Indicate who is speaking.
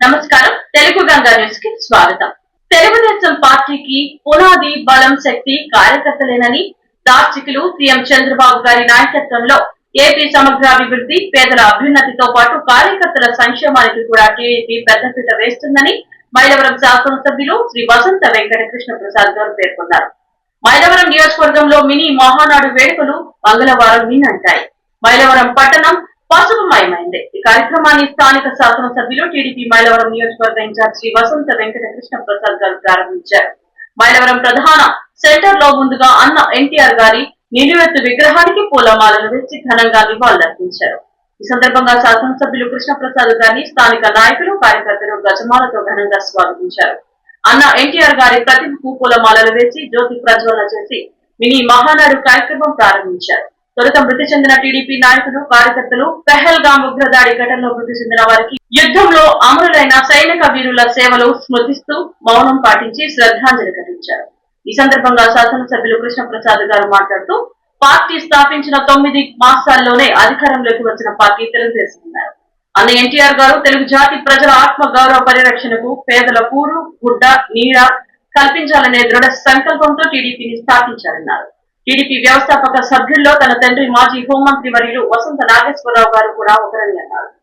Speaker 1: నమస్కారం. తెలుగు గంగా న్యూస్కి స్వాగతం. తెలుగుదేశం పార్టీకి పునాది బలం శక్తి కార్యకర్తలేనని దార్శికులు సీఎం చంద్రబాబు గారి నాయకత్వంలో ఏపీ సమగ్రాభివృద్ధి పేదల అభ్యున్నతితో పాటు కార్యకర్తల సంక్షేమానికి కూడా టీడీపీ పెద్దపీట వేస్తుందని మైలవరం శాసనసభ్యులు శ్రీ వసంత వెంకటకృష్ణ ప్రసాద్ గారు పేర్కొన్నారు. మైలవరం నియోజకవర్గంలో మినీ మహానాడు వేడుకలు మంగళవారం నిన్నంటాయి మైలవరం పట్టణం పసుపుమయమైంది ఈ కార్యక్రమాన్ని స్థానిక శాసనసభ్యులు టీడీపీ మైలవరం నియోజకవర్గ ఇన్ఛార్జ్ శ్రీ వసంత వెంకట కృష్ణ ప్రసాద్ గారు ప్రారంభించారు. మైలవరం ప్రధాన సెంటర్లో ముందుగా అన్న ఎన్టీఆర్ గారి నిలువెత్తు విగ్రహానికి పూలమాలను వేసి ఘనంగా నివాళులర్పించారు. ఈ సందర్భంగా శాసనసభ్యులు కృష్ణ ప్రసాద్ గారిని స్థానిక నాయకులు కార్యకర్తలు గజమాలతో ఘనంగా స్వాగతించారు. అన్న ఎన్టీఆర్ గారి ప్రతిభకు పూలమాలలు వేసి జ్యోతి ప్రజ్వలన చేసి మినీ మహానాడు కార్యక్రమం ప్రారంభించారు. తొలుత మృతి చెందిన టీడీపీ నాయకులు కార్యకర్తలు పెహల్గాం ఉగ్రదాడి ఘటనలో మృతి చెందిన వారికి యుద్ధంలో అమరులైన సైనిక వీరుల సేవలు స్మృతిస్తూ మౌనం పాటించి శ్రద్ధాంజలి ఘటించారు. ఈ సందర్భంగా శాసనసభ్యులు కృష్ణ ప్రసాద్ గారు మాట్లాడుతూ పార్టీ స్థాపించిన తొమ్మిది మాసాల్లోనే అధికారంలోకి వచ్చిన పార్టీ తెలుగుదేశం అన్నారు అన్న ఎన్టీఆర్ గారు తెలుగు జాతి ప్రజల ఆత్మ గౌరవ పరిరక్షణకు పేదల కూరు గుడ్డ నీడ కల్పించాలనే దృఢ సంకల్పంతో టీడీపీని స్థాపించారన్నారు. టీడీపీ వ్యవస్థాపక సభ్యుల్లో తన తండ్రి మాజీ హోంమంత్రి వర్యులు వసంత నాగేశ్వరరావు గారు కూడా ఒకరని అన్నారు.